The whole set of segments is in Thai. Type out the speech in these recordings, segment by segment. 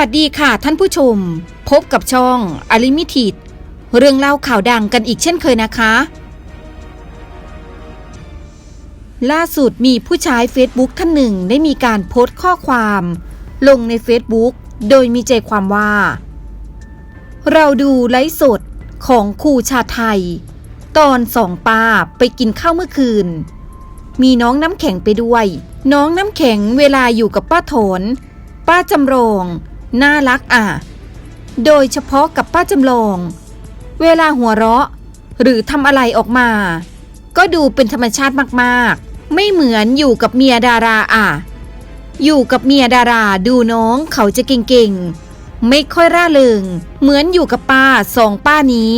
สวัสดีค่ะท่านผู้ชม พบกับช่องอลิมิทิดเรื่องเล่าข่าวดังกันอีกเช่นเคยนะคะ ล่าสุดมีผู้ใช้ Facebook ท่านหนึ่งได้มีการโพสต์ข้อความ ลงใน Facebook โดยมีใจความว่า เราดูไลฟ์สดของครูชาไทย ตอนสองป้าไปกินข้าวเมื่อคืน มีน้องน้ำแข็งไปด้วย น้องน้ำแข็งเวลาอยู่กับป้าโถนป้าจำลอง น่ารักอะ โดยเฉพาะกับป้าจำลอง เวลาหัวเราะ หรือทำอะไรออกมา ก็ดูเป็นธรรมชาติมากๆ ไม่เหมือนอยู่กับเมียดาราอะ อยู่กับเมียดาราดูน้องเขาจะเก่งๆ ไม่ค่อยร่าเริง เหมือนอยู่กับป้าสองป้านี้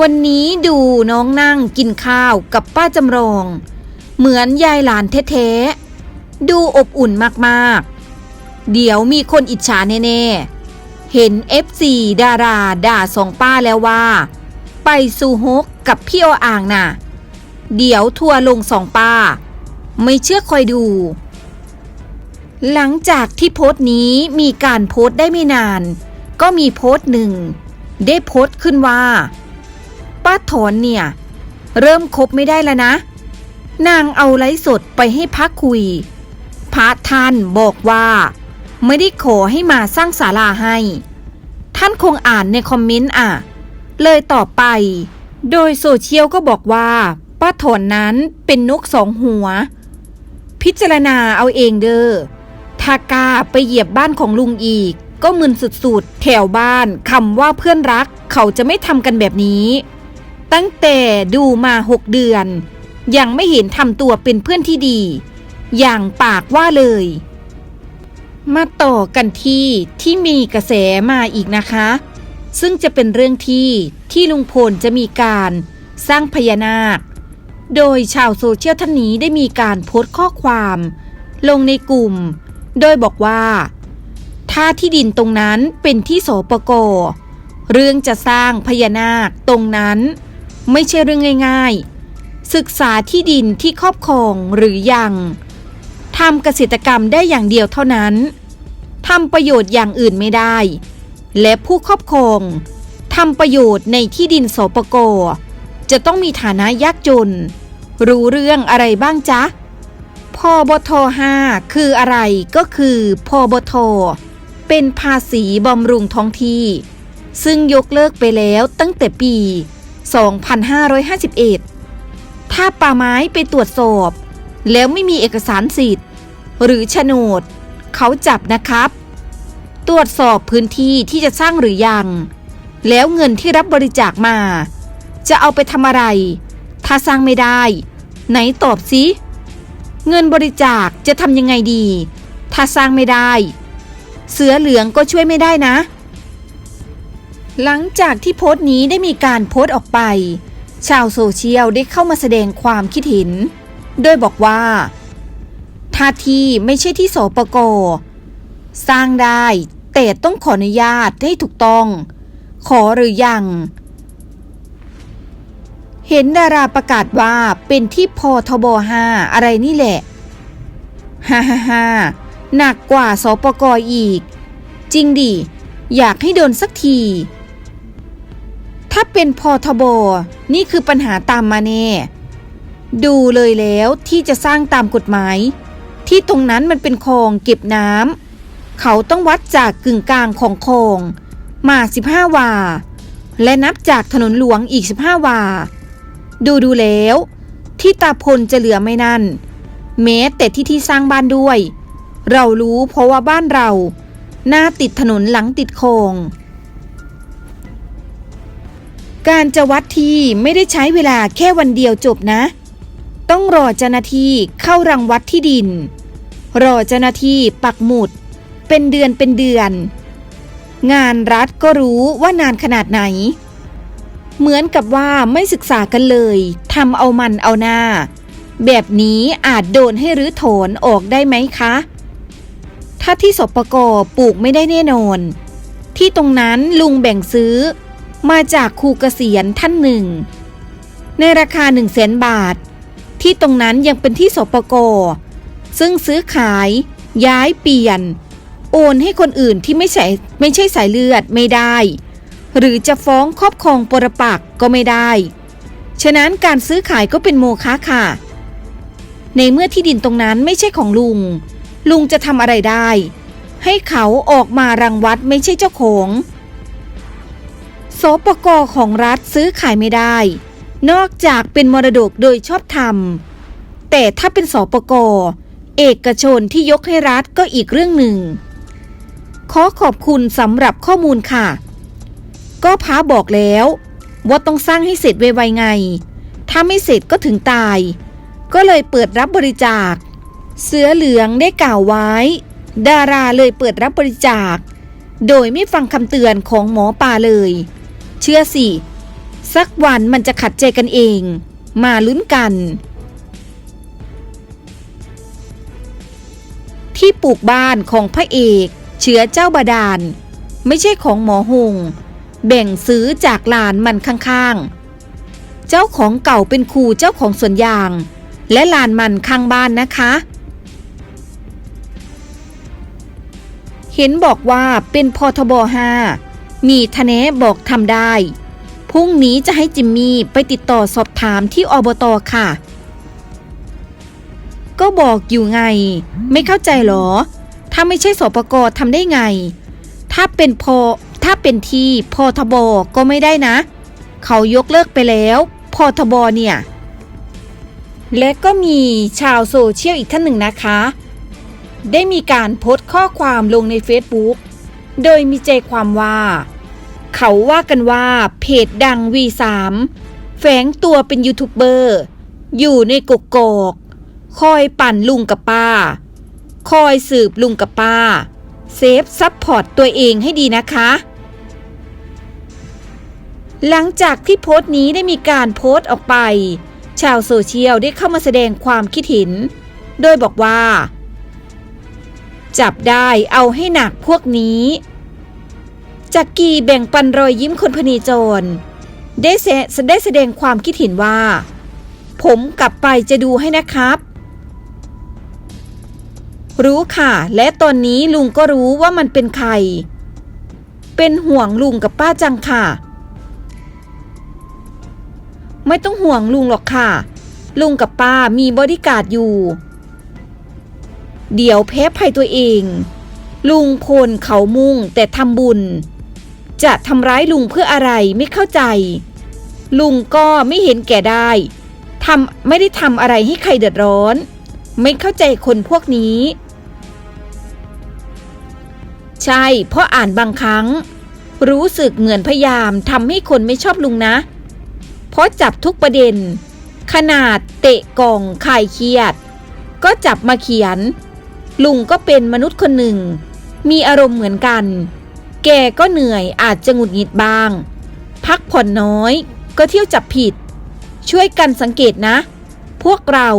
วันนี้ดูน้องนั่งกินข้าวกับป้าจำลอง เหมือนยายหลานแท้ๆ ดูอบอุ่นมากๆ เดี๋ยวมีคนอิจฉาแน่ๆ เห็น FC ดาราด่าสองป้าแล้วว่า ไปซูฮกกับพี่ออ่างน่ะ เดี๋ยวทัวร์ลงสองป้า ไม่เชื่อคอยดู หลังจากที่โพสต์นี้มีการโพสต์ได้ไม่นาน ก็มีโพสต์หนึ่ง ได้โพสต์ขึ้นว่า ป้าถอนเนี่ย เริ่มคบไม่ได้แล้วนะ นางเอาไลฟ์สดไปให้พักคุยพระท่านบอกว่า ไม่ได้ขอให้มาสร้างศาลาให้ ท่านคงอ่านในคอมเมนต์อะ เลยตอบไป โดยโซเชียลก็บอกว่าป้าถอนนั้นเป็นนกสองหัว พิจารณาเอาเองเด้อถ้ากล้าไปเหยียบบ้านของลุงอีก ก็มึนสุดๆ แถวบ้านคำว่าเพื่อนรักเขาจะไม่ทำกันแบบนี้ ตั้งแต่ดูมาหกเดือน ยังไม่เห็นทำตัวเป็นเพื่อนที่ดี อย่างปากว่าเลย มาต่อกันที่ที่มีกระแสมาอีกนะคะ ซึ่งจะเป็นเรื่องที่ที่ลุงพลจะมีการสร้างพญานาค โดยชาวโซเชียลท่านนี้ได้มีการโพสต์ข้อความ ลงในกลุ่ม โดยบอกว่า ถ้าที่ดินตรงนั้นเป็นที่โสปกเรื่องจะสร้างพญานาคตรงนั้น ไม่ใช่เรื่องง่าย ๆ ศึกษาที่ดินที่ครอบครองหรือยัง ทำเกษตรกรรมได้อย่างเดียวเท่านั้นทำประโยชน์อย่างอื่นไม่ได้ และผู้ครอบครองทำประโยชน์ในที่ดินสปกจะต้องมีฐานะยากจน รู้เรื่องอะไรบ้างจ๊ะพบท5คืออะไรก็คือพบท เป็นภาษีบำรุงท้องที่ ซึ่งยกเลิกไปแล้วตั้งแต่ปี 2551 ถ้าป่าไม้ไปตรวจสอบ แล้วไม่มีเอกสารสิทธิ์ หรือโฉนด เขาจับนะครับ ตรวจสอบพื้นที่ที่จะสร้างหรือยัง แล้วเงินที่รับบริจาคมา จะเอาไปทำอะไร ถ้าสร้างไม่ได้ ไหนตอบสิเงินบริจาคจะทำยังไงดี ถ้าสร้างไม่ได้ เสือเหลืองก็ช่วยไม่ได้นะ หลังจากที่โพสต์นี้ได้มีการโพสต์ออกไป ชาวโซเชียลได้เข้ามาแสดงความคิดเห็น โดยบอกว่า ถ้าที่ไม่ใช่ที่สปกสร้างได้แต่ต้องขออนุญาตให้ถูกต้อง ขอหรือยัง เห็นดาราประกาศว่าเป็นที่พอทบ5อะไรนี่แหละฮ่าฮ่าฮ่าหนักกว่าสปกอีก จริงดิ อยากให้โดนสักที ถ้าเป็นพอทบนี่คือปัญหาตามมาแน่ ดูเลยแล้วที่จะสร้างตามกฎหมาย ที่ตรงนั้นมันเป็นคลองเก็บน้ำเขาต้องวัดจากกึ่งกลางของคลอง มา15วา และนับจากถนนหลวงอีก15วา ดูดูแล้ว ที่ตาพลจะเหลือไม่นั่นแม้แต่ที่ที่สร้างบ้านด้วย เรารู้เพราะว่าบ้านเรา หน้าติดถนนหลังติดคลองการจะวัดที่ไม่ได้ใช้เวลาแค่วันเดียวจบนะ รอเจ้าหน้าที่เข้ารังวัดที่ดิน รอเจ้าหน้าที่ปักหมุด เป็นเดือนเป็นเดือน งานรัฐก็รู้ว่านานขนาดไหน เหมือนกับว่าไม่ศึกษากันเลยทำเอามันเอาหน้า แบบนี้อาจโดนให้รื้อถอนออกได้ไหมคะ ถ้าที่สปกปลูกไม่ได้แน่นอน ที่ตรงนั้นลุงแบ่งซื้อมาจากครูเกษียณท่านหนึ่ง ในราคา1 0 0 0 0แสนบาท ที่ตรงนั้นยังเป็นที่สปกซึ่งซื้อขาย ย้ายเปลี่ยน โอนให้คนอื่นที่ไม่ใช่ไม่ใช่สายเลือดไม่ได้ หรือจะฟ้องครอบครองปรปักก็ไม่ได้ ฉะนั้นการซื้อขายก็เป็นโมฆะค่ะ ในเมื่อที่ดินตรงนั้นไม่ใช่ของลุง ลุงจะทำอะไรได้ ให้เขาออกมารังวัดไม่ใช่เจ้าของสปกของรัฐซื้อขายไม่ได้ นอกจากเป็นมรดกโดยชอบธรรม แต่ถ้าเป็นสปกเอกชนที่ยกให้รัฐก็อีกเรื่องหนึ่ง ขอขอบคุณสำหรับข้อมูลค่ะ ก็พาบอกแล้ว ว่าต้องสร้างให้เสร็จไวๆไง ถ้าไม่เสร็จก็ถึงตาย ก็เลยเปิดรับบริจาค เสือเหลืองได้กล่าวไว้ ดาราเลยเปิดรับบริจาค โดยไม่ฟังคำเตือนของหมอปลาเลย เชื่อสิ สักวันมันจะขัดใจกันเอง มาลุ้นกัน ที่ปลูกบ้านของพระเอกเชื้อเจ้าบาดาล ไม่ใช่ของหมอหง แบ่งซื้อจากลานมันข้างๆ เจ้าของเก่าเป็นครูเจ้าของสวนยาง และลานมันข้างบ้านนะคะ เห็นบอกว่าเป็นพทบ5มีทะเนบอกทำได้ พรุ่งนี้จะให้จิมมี่ไปติดต่อสอบถามที่อบตค่ะ ก็บอกอยู่ไง ไม่เข้าใจหรอ ถ้าไม่ใช่สปกทำได้ไง ถ้าเป็นพอถ้าเป็นที่พทบก็ไม่ได้นะ เขายกเลิกไปแล้วพอทบเนี่ย และก็มีชาวโซเชียลอีกท่านหนึ่งนะคะ ได้มีการโพสต์ข้อความลงใน Facebook โดยมีใจความว่า เขาว่ากันว่าเพจดัง V3 แฝงตัวเป็นยูทูบเบอร์ อยู่ในกกอกคอยปั่นลุงกับป้า คอยสืบลุงกับป้า เซฟซับพอร์ตตัวเองให้ดีนะคะ หลังจากที่โพสต์นี้ได้มีการโพสต์ออกไป ชาวโซเชียลได้เข้ามาแสดงความคิดเห็น โดยบอกว่า จับได้เอาให้หนักพวกนี้ จักกีแบ่งปันรอยยิ้มคนพนีจร ได้แสได้แสดงความคิดเห็นว่า ผมกลับไปจะดูให้นะครับ รู้ค่ะ และตอนนี้ลุงก็รู้ว่ามันเป็นใคร เป็นห่วงลุงกับป้าจังค่ะ ไม่ต้องห่วงลุงหรอกค่ะ ลุงกับป้ามีบริการดอยู่ เดี๋ยวแพ้ภัยตัวเองลุงพลเขามุ่งแต่ทำบุญ จะทำร้ายลุงเพื่ออะไรไม่เข้าใจ ลุงก็ไม่เห็นแก่ได้ทำไม่ได้ทำอะไรให้ใครเดือดร้อน ไม่เข้าใจคนพวกนี้ ใช่ เพราะอ่านบางครั้ง รู้สึกเหมือนพยายามทำให้คนไม่ชอบลุงนะ เพราะจับทุกประเด็น ขนาดเตะกล่องคายเครียด ก็จับมาเขียน ลุงก็เป็นมนุษย์คนหนึ่ง มีอารมณ์เหมือนกัน แกก็เหนื่อยอาจจะหงุดหงิดบ้าง พักผ่อนน้อยก็เที่ยวจับผิด ช่วยกันสังเกตนะ พวกเรา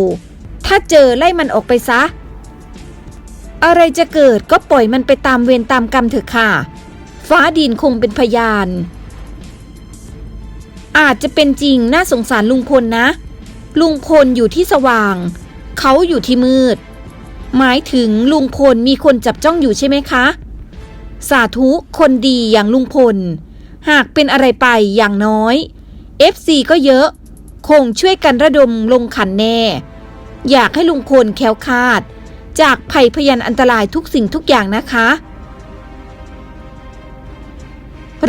ถ้าเจอไล่มันออกไปซะ อะไรจะเกิดก็ปล่อยมันไปตามเวรตามกรรมเถอะค่ะ ฟ้าดินคงเป็นพยาน อาจจะเป็นจริงน่าสงสารลุงพลนะ ลุงพลอยู่ที่สว่าง เขาอยู่ที่มืด หมายถึงลุงพลมีคนจับจ้องอยู่ใช่ไหมคะ สาธุคนดีอย่างลุงพล หากเป็นอะไรไปอย่างน้อย FC ก็เยอะ คงช่วยกันระดมลงขันแน่ อยากให้ลุงพลแคล้วคาด จากภัยพยันอันตรายทุกสิ่งทุกอย่างนะคะ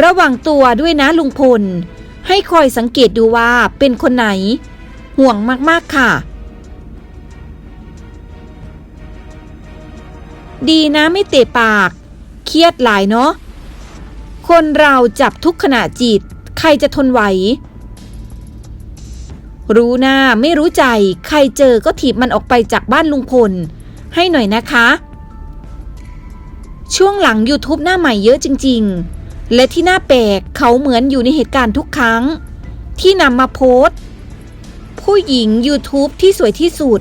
ระวังตัวด้วยนะลุงพล ให้คอยสังเกตดูว่าเป็นคนไหน ห่วงมากๆค่ะดีนะไม่เตะปาก เครียดหลายเนาะคนเราจับทุกขณะจิต ใครจะทนไหว รู้หน้าไม่รู้ใจ ใครเจอก็ถีบมันออกไปจากบ้านลุงพล ให้หน่อยนะคะ ช่วงหลัง YouTube หน้าใหม่เยอะจริง ๆ และที่น่าแปลกเขาเหมือนอยู่ในเหตุการณ์ทุกครั้ง ที่นำมาโพสต์ผู้หญิง YouTube ที่สวยที่สุด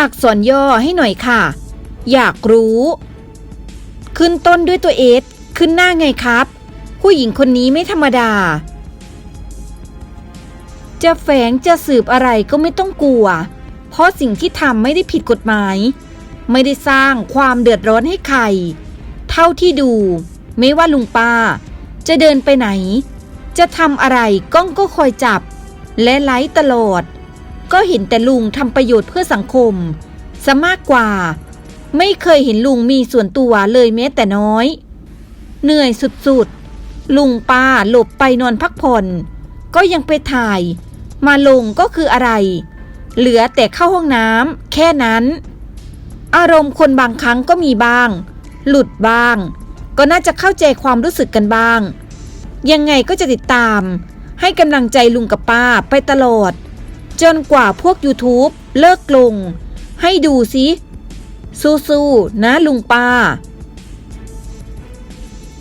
อักษรย่อให้หน่อยค่ะ อยากรู้ ขึ้นต้นด้วยตัวเอสขึ้นหน้าไงครับ ผู้หญิงคนนี้ไม่ธรรมดา จะแฝงจะสืบอะไรก็ไม่ต้องกลัว เพราะสิ่งที่ทำไม่ได้ผิดกฎหมาย ไม่ได้สร้างความเดือดร้อนให้ใคร เท่าที่ดู ไม่ว่าลุงป้า จะเดินไปไหน จะทำอะไรก้องก็คอยจับ และไลฟ์ตลอด ก็เห็นแต่ลุงทำประโยชน์เพื่อสังคมซะมากกว่า ไม่เคยเห็นลุงมีส่วนตัวเลยแม้แต่น้อย เหนื่อยสุดๆ ลุงป้าหลบไปนอนพักผ่อน ก็ยังไปถ่าย มาลงก็คืออะไร เหลือแต่เข้าห้องน้ำแค่นั้น อารมณ์คนบางครั้งก็มีบ้าง หลุดบ้าง ก็น่าจะเข้าใจความรู้สึกกันบ้าง ยังไงก็จะติดตาม ให้กำลังใจลุงกับป้าไปตลอด จนกว่าพวก YouTube เลิกลง ให้ดูสิ สู้ๆนะลุงป้า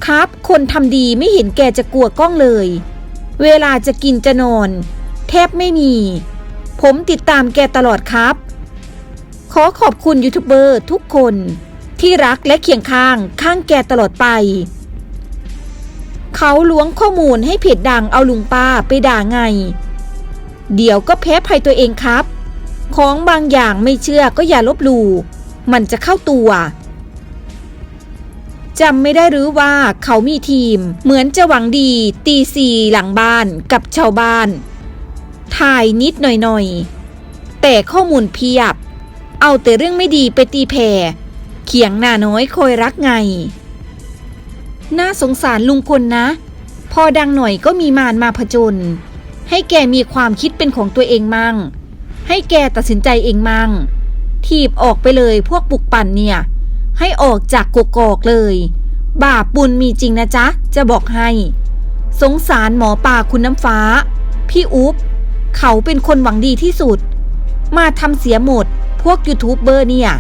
ครับ คนทำดีไม่เห็นแกจะกลัวกล้องเลย เวลาจะกินจะนอน แทบไม่มี ผมติดตามแกตลอดครับ ขอขอบคุณยูทูบเบอร์ทุกคนที่รักและเคียงข้างข้างแกตลอดไป เขาล้วงข้อมูลให้เพจดังเอาลุงป้าไปด่าไง เดี๋ยวก็แพ้ภัยตัวเองครับ ของบางอย่างไม่เชื่อก็อย่าลบหลู่ มันจะเข้าตัวจำไม่ได้หรือว่าเขามีทีม เหมือนจะหวังดี ตีซีหลังบ้านกับชาวบ้าน ถ่ายนิดหน่อยๆ แต่ข้อมูลเพียบ เอาแต่เรื่องไม่ดีไปตีแผ่ เขียงหน้าน้อยคอยรักไง น่าสงสารลุงพลนะ พอดังหน่อยก็มีมารมาผจญให้แกมีความคิดเป็นของตัวเองมั่ง ให้แกตัดสินใจเองมั่ง ทีบออกไปเลยพวกปลุกปั่นเนี่ย ให้ออกจากกกอกเลย บาปบุญมีจริงนะจ๊ะ จะบอกให้ สงสารหมอป่าคุณน้ำฟ้า พี่อุ๊บเขาเป็นคนหวังดีที่สุด มาทำเสียหมด พวกยูทูบเบอร์เนี่ย